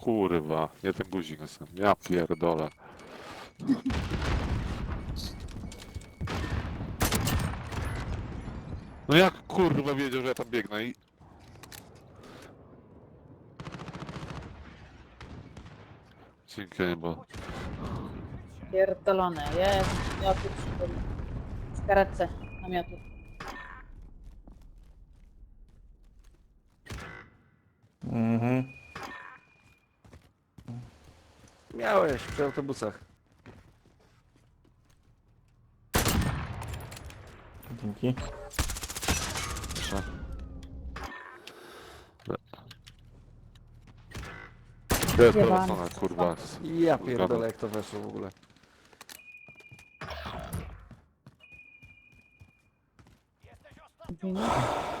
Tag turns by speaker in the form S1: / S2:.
S1: Kurwa, nie ten guzik jestem. Ja pierdolę. No jak kurwa wiedział, że ja tam biegnę i... Dzięki niebo.
S2: Pierdolone, jest. Ja tu przy karetce namiotu.
S3: Miałeś przy autobusach.
S4: Dzięki.
S1: Proszę. Gdzie jest
S2: Jebany.
S1: telefona, kurwa?
S3: Ja pierdolę jak to weszło w ogóle.